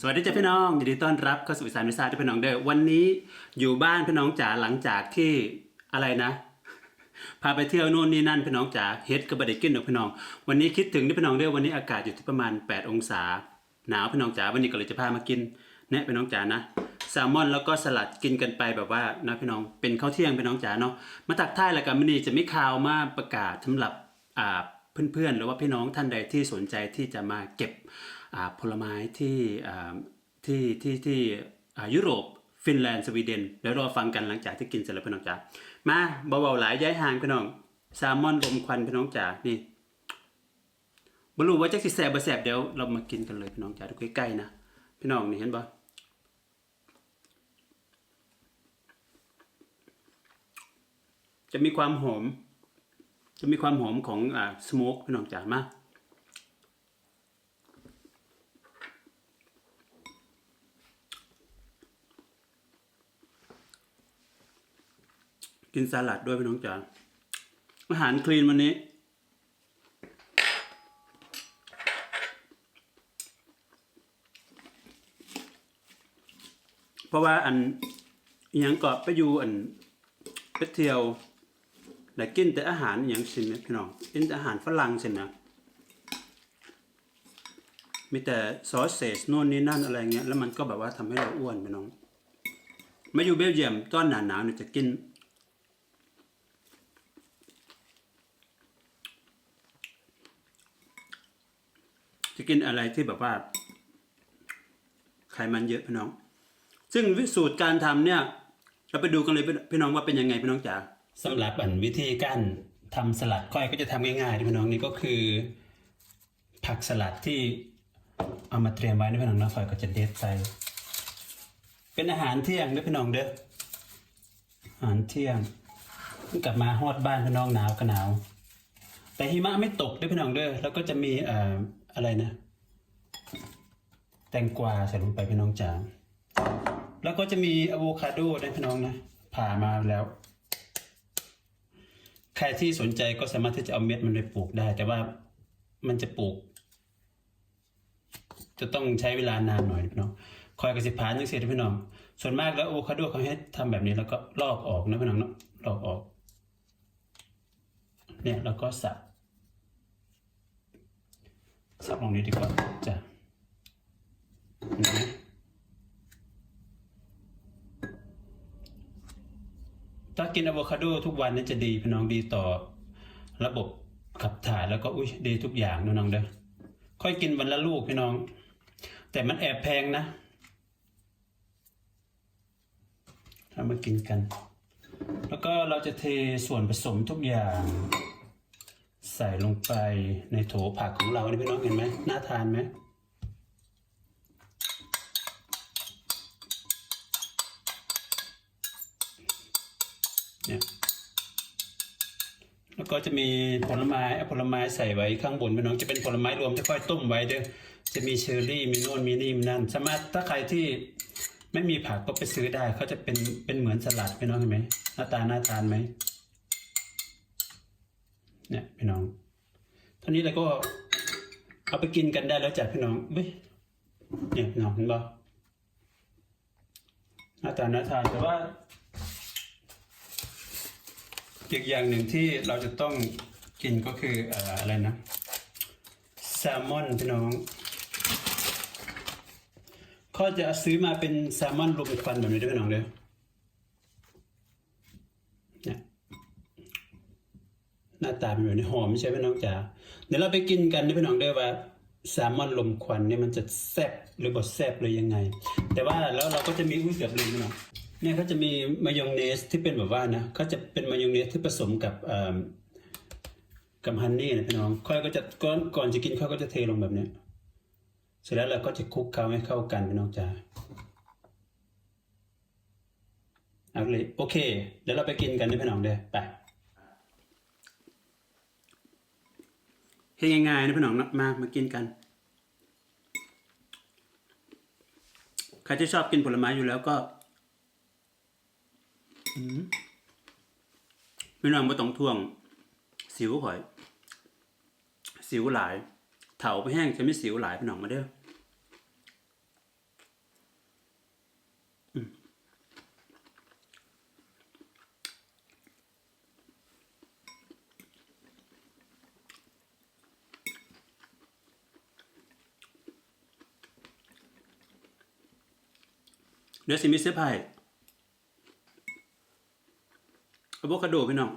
สวัสดีจ้าพี่น้องยินดีต้อนรับเข้าสู่อีสานวิสาที่พี่น้องเด้อวันนี้อยู่บ้านพี่น้องจ๋าหลังจากที่อะไรนะ พาไปเที่ยวโน่นนี่นั่นพี่น้องจ๋าเฮ็ดก็บ่ได้กินหรอพี่น้อง วันนี้คิดถึงที่พี่น้องเด้อวันนี้อากาศอยู่ที่ประมาณ 8 องศา หนาวพี่น้องจ๋าวันนี้ก็เลยจะพามากินเนี่ยพี่น้องจ๋านะแซลมอนแล้วก็สลัดกินกันไปแบบว่านะพี่น้องเป็นข้าวเที่ยงพี่น้องจ๋าเนาะมาตักท้ายแล้วกันวันนี้จะไม่ข่าวมาประกาศสำหรับอ่า เพื่อนๆ หรือว่าพี่น้องท่านใดที่สนใจที่จะมาเก็บผลไม้ที่ที่ที่ที่ยุโรปฟินแลนด์สวีเดนเดี๋ยวรอฟังกันหลังจากที่กินเสร็จแล้วพี่น้องจ๋ามาเบาๆหลายย้ายห่างพี่น้องแซลมอนลมควันพี่น้องจ๋านี่บรู้ว่าจักสิแสบบแสบเดี๋ยวเรามากินกันเลยพี่น้องจ๋าดูใกล้ๆนะพี่น้องนี่เห็นบ่จะมีความหอม จะมีความหอมของอ่าสโมกพี่น้องจ๋ามากินสลัดด้วยพี่น้องจ๋าอาหารคลีนวันนี้ เพราะว่าอันอยังก็ไปอยู่อันไปเที่ยว แต่กินแต่อาหารอย่างสินพี่น้องกินแต่อาหารฝรั่งสินะมีแต่ซอสเซสนู่นนี่นั่นอะไรเงี้ยแล้วมันก็แบบว่าทำให้เราอ้วนพี่น้อง มาอยู่เบลเยียมตอนหนาวๆเนี่ยจะกิน จะกินอะไรที่แบบว่าไขมันเยอะพี่น้อง ซึ่งวิสูตรการทำเนี่ย เราไปดูกันเลยพี่น้องว่าเป็นยังไงพี่น้องจ๋า สำหรับอันวิธีการทำสลัดก้อยก็จะทำง่ายๆนะพี่น้องนี่ก็คือ ผักสลัดที่เอามาเตรียมไว้นะพี่น้องนะฟอยก็จะเด็ดใส่เป็นอาหารเที่ยงนะพี่น้องเด้ออาหารเที่ยงกลับมาฮอดบ้านพี่น้องหนาวก็หนาว แต่หิมะไม่ตกด้วยพี่น้องเด้อแล้วก็จะมีเอ่ออะไรนะ แตงกวาใส่ลงไปพี่น้องจ๋าแล้วก็จะมีอะโวคาโดด้วยพี่น้องนะผ่ามาแล้ว ใครที่สนใจก็สามารถที่จะเอาเม็ดมันไปปลูกได้ แต่ว่ามันจะปลูก จะต้องใช้เวลานานหน่อยพี่น้องคอยกระสิบผานยังเสียพี่น้อง ส่วนมากแล้วอะโวคาโดเขาให้ทำแบบนี้แล้วก็ลอกออกนะพี่น้องเนาะลอกออก เนี่ยแล้วก็สับสับลงนี้ดีกว่าจ้ะนไหม ถ้ากินอะโวคาโดทุกวันนี่จะดีพี่น้องดีต่อ ระบบขับถ่ายแล้วก็อุ้ยดีทุกอย่างนะน้องเด้อค่อยกินวันละลูกพี่น้อง แต่มันแอบแพงนะเรามากินกัน แล้วก็เราจะเทส่วนผสมทุกอย่าง ใส่ลงไปในโถผักของเรานี่พี่น้องเห็นไหมน่าทานไหม เนี่ยแล้วก็จะมีผลไม้ผลไม้ใส่ไว้ข้างบนพี่น้องจะเป็นผลไม้รวมที่ค่อยต้มไว้เด้อจะมีเชอร์รี่มีโน่นมีนี่มีนั่นสามารถถ้าใครที่ไม่มีผักก็ไปซื้อได้เขาจะเป็นเป็นเหมือนสลัดพี่น้องเห็นไหมหน้าตาหน่าทานไหมเนี่ยพี่น้องเท่านี้เราก็เอาไปกินกันได้แล้วจ้ะพี่น้องเว้ยเนี่ยพี่น้องเห็นปะหน้าตาหน่าทานแต่ว่า อีกอย่างหนึ่งที่เราจะต้องกินก็คืออะไรนะแซลมอนพี่น้องเขาจะซื้อมาเป็นแซลมอนรวมควันแบบนี้ด้วยพี่น้องเด้อเนี่ยหน้าตาเป็นแบบนี้หอมใช่ไหมน้องจ๋าเดี๋ยวเราไปกินกันนะพี่น้องเด้อว่าแซลมอนลมควันเนี่ยมันจะแซ่บหรือบดแซ่บเลยยังไง แต่ว่าแล้วเราก็จะมีอุ้ยเกือบลืมพี่น้อง เนี่ยเขาจะมีมายองเนสที่เป็นแบบว่านะเขาจะเป็นมายองเนสที่ผสมกับกับฮันนี่นะพี่น้องค่อยก็จะก่อนก่อนจะกินเขาก็จะเทลงแบบเนี้ยเสร็จแล้วเราก็จะคลุกเคล้าให้เข้ากันพี่น้องจ๋าเอาเลยโอเคเดี๋ยวเราไปกินกันนะพี่น้องเด้อไปเฮ็ดง่ายๆนะพี่น้องมามากินกันใครที่ชอบกินผลไม้อยู่แล้วก็ พี่น้องไม่ต้องท่วง สิวข่อย สิวหลาย เถาไปแห้งจะไม่สิวหลายพี่น้องมาเด้อเดี๋ยวสิมีเสื้อผ้าให้ อะโวคาโดพี่น้อง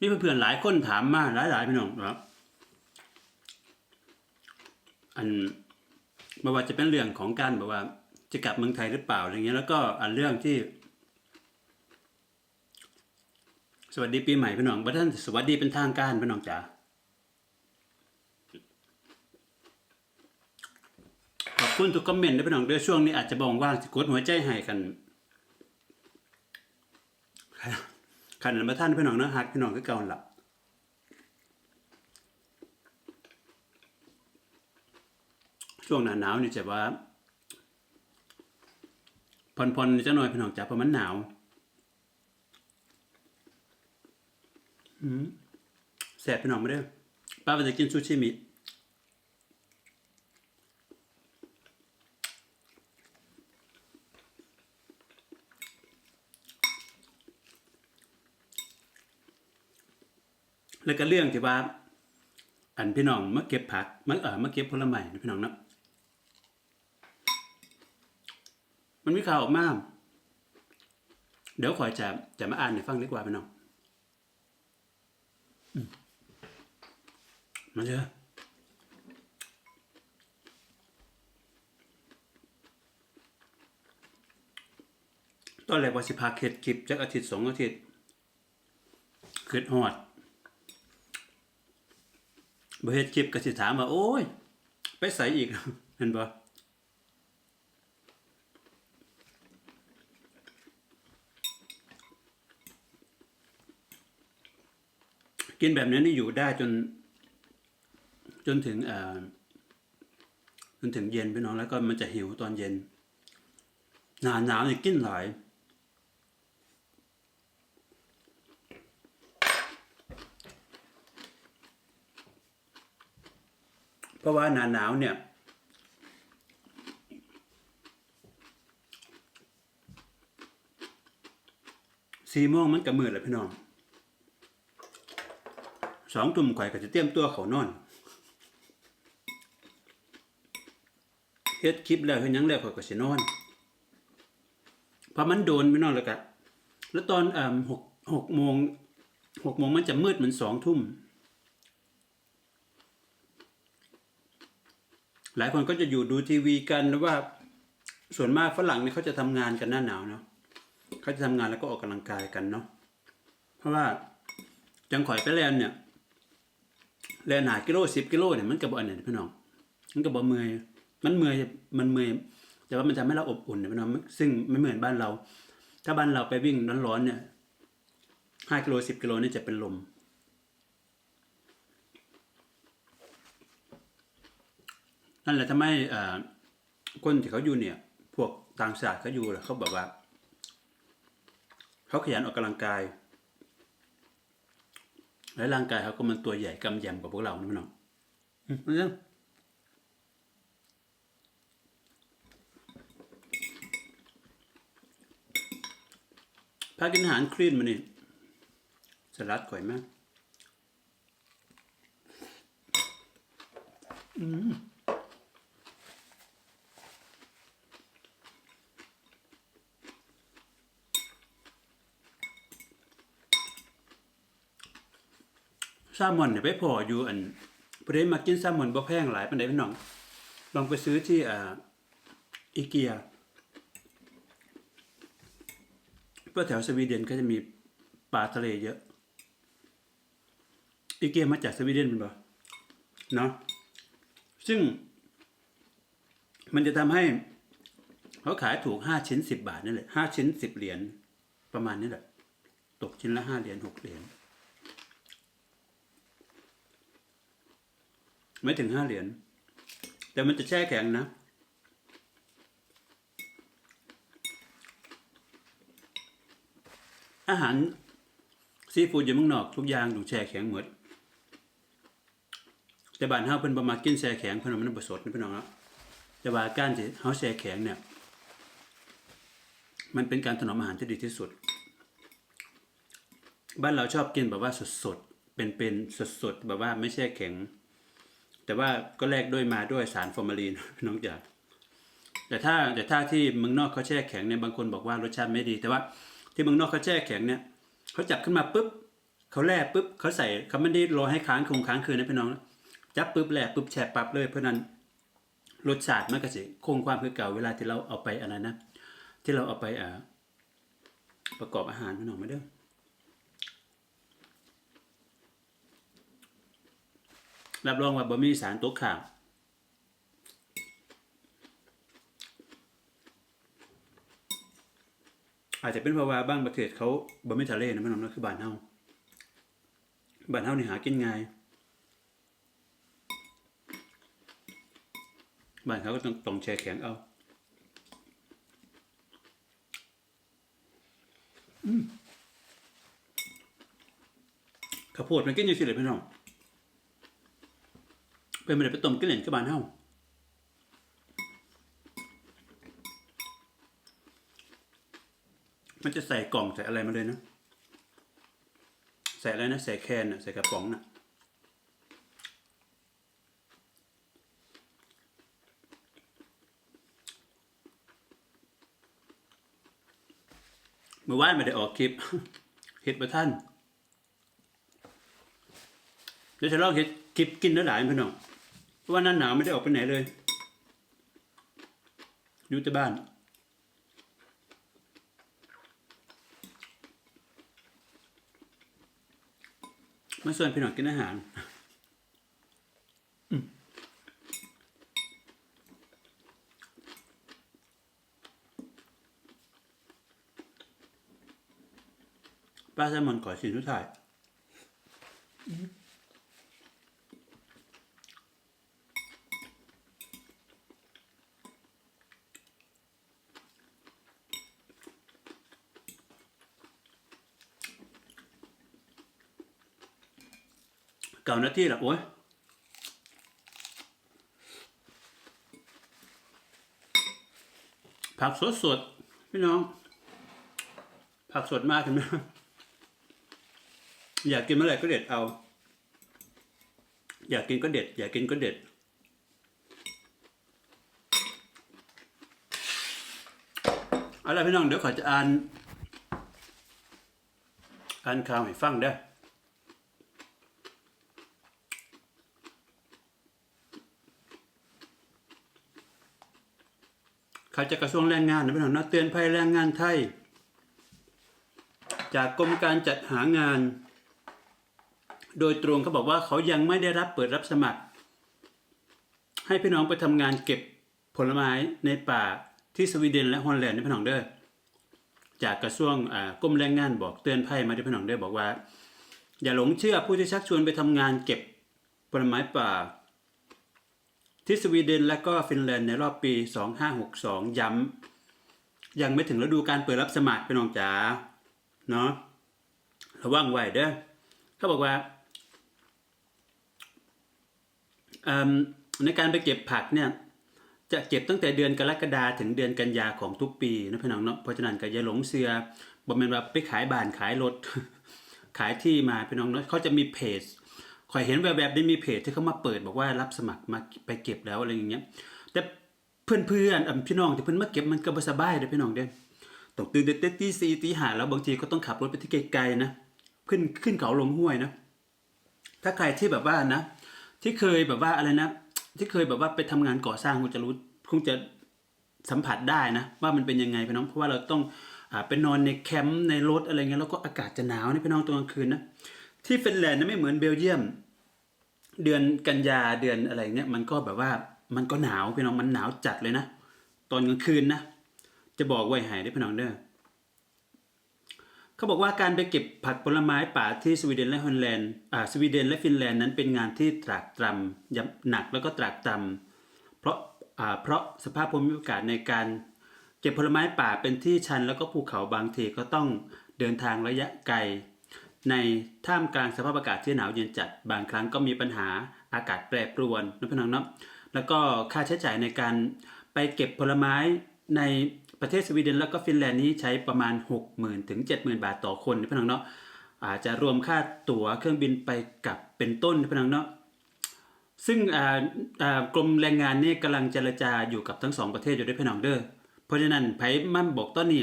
มีเพื่อนๆหลายคนถามมาหลายๆพี่น้องครับอันไม่ว่าจะเป็นเรื่องของการแบบว่าจะกลับเมืองไทยหรือเปล่าอะไรเงี้ยแล้วก็อันเรื่องที่ สวัสดีปีใหม่พี่น้องบัท่านสวัสดีเป็นทางการพี่น้องจ๋าขอบคุณทุกคอมเมนต์นะพี่น้องเด้วยช่วงนี้อาจจะบองว่างสิกดหัวใจให้กันขันมาท่านพี่น้องเนาะฮักพี่น้องก็เก่าหลับช่วงหนาหนาวนี่จะว่าพอนพอนๆจะหน่อยพี่น้องจ๋าเพราะมันหนาวอืม แสบพี่น้องไม่ได้อป้าไปจะกินซูชิมิแล้วก็เรื่องที่ว่า อันพี่น้องมาเก็บผักมาเออมาเก็บผลไม้นะพี่น้องเนาะมันมีข่าวออกมาเดี๋ยวขอยจะจะมาอ่านให้ฟังดีกว่าพี่น้องอืม มาเถอตอนแรกว่าสิพาเข็ดคลิปจักอาทิตย์สองอาทิตย์เกิดหอดบ่เฮ็ดคลิปก็สิถามว่า โอ้ย ไปใส่อีกเห็นบ่กินแบบนี้นี่อยู่ได้จน จนถึงเอ่อจนถึงเย็นพี่น้องแล้วก็มันจะหิวตอนเย็น หนาหนาวเนี่ยกินหลายเพราะว่าหนาหนาวเนี่ยสี่โมงมันก็มืดแล้วพี่น้องสองทุ่มไข่ก็จะเตรียมตัวเขานอน เฮ็ดคลิปแล้วเฮ็ดยังแล้วข่อยก็สินอนพราะมันโดนพี่นองแล้วก็แล้วตอนเอ่อหกหกโมงหกโมงมันจะมืดเหมือนสองทุ่ม หลายคนก็จะอยู่ดูทีวีกันนะว่าส่วนมากฝรั่งเนี่ยเขาจะทำงานกันหน้าหนาวเนาะเขาจะทำงานแล้วก็ออกกำลังกายกันเนาะเพราะว่าจังข่อยไปแลนเนี่ยแลนหากิโลสิบกิโลเนี่ยมันกระบอกอันเนี่ยพี่น้องมันกระบอกเมื่อย มันเมื่อยมันเมื่อยแต่ว่ามันทำให้เราอบอุ่นเนี่ยพี่น้องซึ่งไม่เหมือนบ้านเรา ถ้าบ้านเราไปวิ่งร้อนๆเนี่ยห้ากิโลสิบกิโลนี่จะเป็นลมนั่นแหละทำให้คนที่เขาอยู่เนี่ย พวกต่างชาติเขาอยู่เขาแบบว่า เขาขยันออกกำลังกาย และร่างกายเขาก็มันตัวใหญ่กำยำกว่าพวกเรานะพี่น้องอืม พากินอาหารคลีนมานี่สลัดก่อยมากแซลมอนเนี่ยไปพออยู่อันประเด็นมากินแซลมอนบ่แพงหลายปานใดพี่น้อง ลองไปซื้อที่อ่าอีเกีย เพราะแถวสวีเดนก็จะมีปลาทะเลเยอะ อีเกียมาจากสวีเดนเป็นปะเนาะซึ่ง มันจะทำให้เขาขายถูกห้าชิ้นสิบบาทนั่นแหละห้าชิ้นสิบเหรียญประมาณนี้แหละ ตกชิ้นละห้าเหรียญหกเหรียญไม่ถึงห้าเหรียญแต่มันจะแช่แข็งนะ อา หารซีฟู้ดอยู่เมืองนอกทุกอย่างต้องแช่แข็งหมดแต่บ้านเฮาเพิ่นบ่มากินแช่แข็งเพิ่นว่ามันบ่สดนะพี่น้องเนาะแต่ว่าการที่เฮาแช่แข็งเนี่ย มันเป็นการถนอมอาหารที่ดีที่สุด บ้านเราชอบกินแบบว่าสดๆเป็นๆสดๆแบบว่าไม่แช่แข็ง แต่ว่าก็แลกด้วยมาด้วยสารฟอร์มาลีนน้องจ๋าแต่ถ้าแต่ถ้าที่เมืองนอกเขาแช่แข็งเนี่ยบางคนบอกว่ารสชาติไม่ดี แต่ว่า ที่เมืองนอกเขาแช่แข็งเนี่ยเขาจับขึ้นมาปุ๊บเขาแล่ปุ๊บเขาใส่เขาไม่ได้รอให้ค้างคงค้างคืนนะพี่น้องจับปุ๊บแล่ปุ๊บแช่ปั๊บเลย เพราะนั้นรสชาติมันก็สิคงความคือเก่าเวลาที่เราเอาไปอะไรนะ ที่เราเอาไปอ่าประกอบอาหารพี่น้องไม่ได้อรับรองว่าบ่มีสารตกข่าว อาจจะเป็นเพราะว่าบางประเทศเขาบ่มีทะเลนะพี่น้องนาะคือบ้านเฮาบ้านเฮานี่หากินง่ายบ้านเขาก็ต้องต้องแช่แข็งเอาข้าวโพดมันกินยังสิเลยพี่น้องเป็นมันไปต้มกินเล่นกับบ้านเฮา มันจะใส่กล่องใส่อะไรมาเลยนะ ใส่อะไรนะ ใส่แคนน่ะใส่กระป๋องน่ะเมื่อวานไม่ได้ออกคลิปเห็ดประท่านเดี๋ยวจะลองเห็ดคลิปกินแล้วหลายพี่น้องเพราะว่าหนั้นหนาวไม่ได้ออกไปไหนเลย อยู่แต่บ้าน มาส่วนพี่น้องกินอาหารอืมป้าแซลมอนขอชิ้นสุดท้าย เก่านาทีละโอ้ยผักสดสดๆพี่น้อง ผักสดมากเห็นไหมอยากกินเมื่อไหร่ก็เด็ดเอา อยากกินก็เด็ด อยากกินก็เด็ด เอาละไรพี่น้องเดี๋ยวขอจะอ่านอ่านข่าวให้ฟังเด้ ขาจากกระทรวงแรงงานนะพี่น้องนะเตือนภัยแรงงานไทย จากกรมการจัดหางาน โดยตรงเขาบอกว่าเขายังไม่ได้รับเปิดรับสมัคร ให้พี่น้องไปทำงานเก็บผลไม้ในป่าที่สวีเดนและฮอลแลนด์นะพี่น้องเด้อจากกระทรวงอ่ากรมแรงงานบอกเตือนภัยมาที่พี่น้องเด้อบอกว่า อย่าหลงเชื่อผู้ที่ชักชวนไปทำงานเก็บผลไม้ป่า ที่สวีเดนและก็ฟินแลนด์ในรอบปี 2562 ย้ำยังไม่ถึงฤดูการเปิดรับสมัครพี่น้องจ๋าเนาะระวังไว้เด้อเขาบอกว่าเอิ่มในการไปเก็บผักเนี่ยจะเก็บตั้งแต่เดือนกรกฎาถึงเดือนกันยาของทุกปีนะพี่น้องเนาะเพราะฉะนั้นก็อย่าหลงเสือบ่แม่นว่าไปขายบ้านขายรถขายที่มาพี่น้องเนาะเขาจะมีเพจ ข่อยเห็นแบบแบบได้มีเพจที่เขามาเปิดบอกว่ารับสมัครมาไปเก็บแล้วอะไรอย่างเงี้ย แต่เพื่อนเพื่อนๆพี่น้องที่เพิ่นมาเก็บมันก็บ่สบายเด้อพี่น้องเด้อต้องตื่นแต่ตีสี่ตีห้าแล้วบางทีก็ต้องขับรถไปที่ไกลๆนะขึ้นขึ้นเขาลงห้วยนะ ถ้าใครที่แบบว่านะ ที่เคยแบบว่าอะไรนะ ที่เคยแบบว่าไปทำงานก่อสร้างคงจะรู้คงจะสัมผัสได้นะ ว่ามันเป็นยังไงพี่น้องเพราะว่าเราต้องอ่าไปนอนในแคมป์ในรถอะไรเงี้ยแล้วก็อากาศจะหนาวนะพี่น้องตอนกลางคืนนะที่ฟินแลนด์นะไม่เหมือนเบลเยียม เดือนกันยาเดือนอะไรเนี่ยมันก็แบบว่ามันก็หนาวพี่น้องมันหนาวจัดเลยนะตอนกลางคืนนะจะบอกไว้ให้ได้พี่น้องเด้อเขาบอกว่าการไปเก็บผักผลไม้ป่าที่สวีเดนและฮอลแลนด์อ่าสวีเดนและฟินแลนด์นั้นเป็นงานที่ตรากตรำยำหนักแล้วก็ตรากตรำเพราะอ่าเพราะสภาพภูมิอากาศในการเก็บผลไม้ป่าเป็นที่ชันแล้วก็ภูเขาบางทีก็ต้องเดินทางระยะไกล ในท่ามกลางสภาพอากาศที่หนาวเย็นจัด บางครั้งก็มีปัญหาอากาศแปรปรวนนะพี่น้องเนาะแล้วก็ค่าใช้จ่ายในการไปเก็บผลไม้ในประเทศสวีเดนแล้วก็ฟินแลนด์นี้ใช้ประมาณ 60,000ถึง70,000 บาทต่อคนนะพี่น้องเนาะอาจจะรวมค่าตั๋วเครื่องบินไปกลับเป็นต้นนะพี่น้องเนาะซึ่งกรมแรงงานนี่กำลังเจรจาอยู่กับทั้งสองประเทศอยู่ด้วยพี่น้องเด้อเพราะฉะนั้นไผมั่นบอกต้นนี่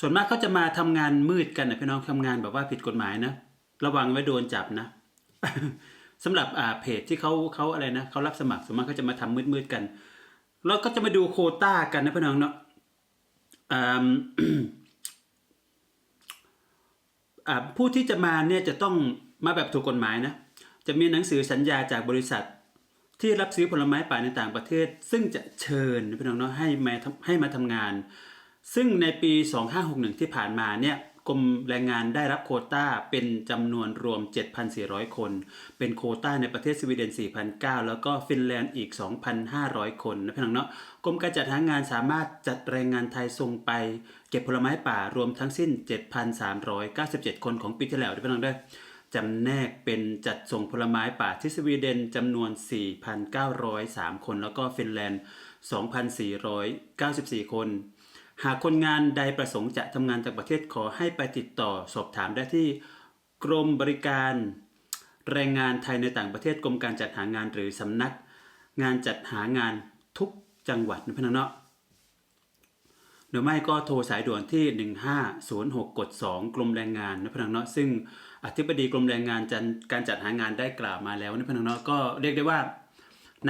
ส่วนมากเขาจะมาทำงานมืดกันนะพี่น้องทำงานแบบว่าผิดกฎหมายนะ ระวังไว้โดนจับนะสำหรับอ่าเพจที่เขาเขาอะไรนะเขารับสมัครส่วนมากเขาจะมาทำมืดๆกัน แล้วก็จะมาดูโคต้ากันนะพี่น้องเนาะอ่าผู้ที่จะมาเนี่ยจะต้องมาแบบถูกกฎหมายนะ จะมีหนังสือสัญญาจากบริษัท ที่รับซื้อผลไม้ป่าในต่างประเทศ ซึ่งจะเชิญพี่น้องเนาะให้มาให้มาทำงาน ซึ่งในปี 2561 ที่ผ่านมาเนี่ยกรมแรงงานได้รับโคต้าเป็นจำนวนรวม 7,400 คน เป็นโคต้าในประเทศสวีเดน 4,900 แล้วก็ฟินแลนด์อีก 2,500 คนนะพี่น้องเนาะกรมการจัดหางานสามารถจัดแรงงานไทยส่งไป เก็บผลไม้ป่ารวมทั้งสิ้น 7,397 คนของปีที่แล้วนะพี่น้องด้อจำแนกเป็นจัดส่งผลไม้ป่าที่สวีเดนจำนวน 4,903 คน แล้วก็ฟินแลนด์ 2,494 คน หากคนงานใดประสงค์จะทำงานต่างประเทศขอให้ไปติดต่อสอบถามได้ที่กรมบริการแรงงานไทยในต่างประเทศกรมการจัดหางานหรือสำนัก งานจัดหางานทุกจังหวัดนะพี่น้องเนาะหรือไม่ก็โทรสายด่วนที่ 1506กด2กรมแรงงานนะพี่น้องเนาะซึ่งอธิบดีกรมแรงงานจันการจัดหางานได้กล่าวมาแล้วนะพี่น้องเนาะก็เรียกได้ว่า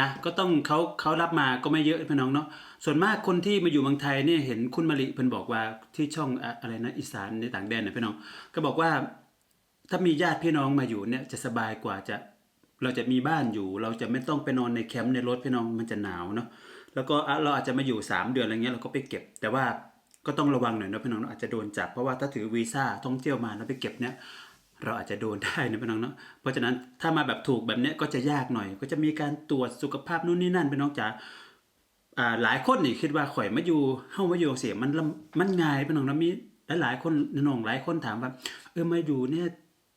นะก็ต้องเขาเขารับมาก็ไม่เยอะพี่น้องเนาะส่วนมากคนที่มาอยู่เมืองไทยเนี่ยเห็นคุณมาริเพิ่นบอกว่าที่ช่องอะไรนะอีสานในต่างแดนนะพี่น้อง ก็บอกว่าถ้ามีญาติพี่น้องมาอยู่เนี่ยจะสบายกว่าจะเราจะมีบ้านอยู่ เราจะไม่ต้องไปนอนในแคมป์ในรถพี่น้องมันจะหนาวเนาะแล้วก็เราอาจจะมาอยู่ 3 เดือนอะไรเงี้ยเราก็ไปเก็บ แต่ว่าก็ต้องระวังหน่อยนะพี่น้องอาจจะโดนจับเพราะว่าถ้าถือวีซ่าท่องเที่ยวมาแล้วไปเก็บเนี่ย เราอาจจะโดนได้นะพี่น้องเนาะเพราะฉะนั้นถ้ามาแบบถูกแบบเนี้ยก็จะยากหน่อย ก็จะมีการตรวจสุขภาพนู่นนี่นั่นพี่น้องจ๋าอ่าหลายคนนี่คิดว่าข่อยมาอยู่เฮามาอยู่เสียมันลำมันง่ายพี่น้องนะมีหลายหลายคนน้องหลายคนถามว่าเออมาอยู่เนี่ย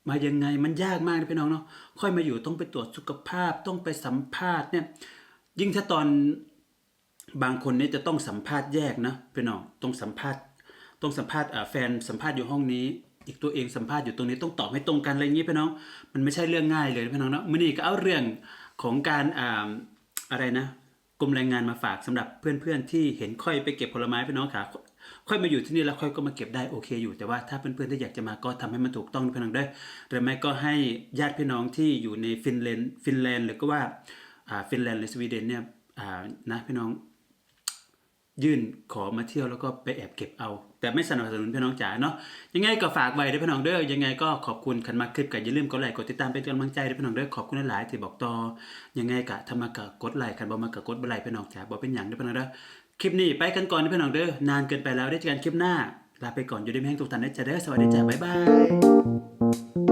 มายังไงมันยากมากนะพี่น้องเนาะค่อยมาอยู่ต้องไปตรวจสุขภาพต้องไปสัมภาษณ์เนี่ยยิ่งถ้าตอนบางคนเนี่ยจะต้องสัมภาษณ์แยกนะพี่น้องต้องสัมภาษณ์ต้องสัมภาษณ์อ่าแฟนสัมภาษณ์อยู่ห้องนี้ อีกตัวเองสัมภาษณ์อยู่ตรงนี้ต้องตอบให้ตรงกันอะไรอย่างนี้พี่น้อง มันไม่ใช่เรื่องง่ายเลยพี่น้องเนาะมื้อนี้ก็เอาเรื่องของการอ่าอะไรนะกรมแรงงานมาฝากสำหรับเพื่อนๆที่เห็นค่อยไปเก็บผลไม้พี่น้องขาค่อยมาอยู่ที่นี่แล้วค่อยก็มาเก็บได้โอเคอยู่ แต่ว่าถ้าเพื่อนๆที่อยากจะมาก็ทำให้มันถูกต้องพี่น้องด้วยหรือไม่ก็ให้ญาติพี่น้องที่อยู่ในฟินแลนด์ฟินแลนด์หรือก็ว่าอ่าฟินแลนด์หรือสวีเดนเนี่ยอ่านะพี่น้องยื่นขอมาเที่ยวแล้วก็ไปแอบเก็บเอา แต่ไม่สนับสนุนพี่น้องจ๋าเนาะยังไงก็ฝากไว้ด้วยพี่น้องเด้อยังไงก็ขอบคุณคันมาคลิปกันอย่าลืมกดไลค์กดติดตามเป็นกำลังใจด้วยพี่น้องเด้อขอบคุณหลายๆที่บอกต่อยังไงกะทำมากะกดไลค์คันบ่มากะกดไลค์พี่น้องจ๋าบอกเป็นอย่างด้วยพี่น้องเด้อคลิปนี้ไปกันก่อนด้วยพี่น้องเด้อนานเกินไปแล้วได้เจอกันคลิปหน้าลาไปก่อนอยู่ดีแม่งทุกท่านนะจ๊ะเด้อสวัสดีจ้าบ๊ายบาย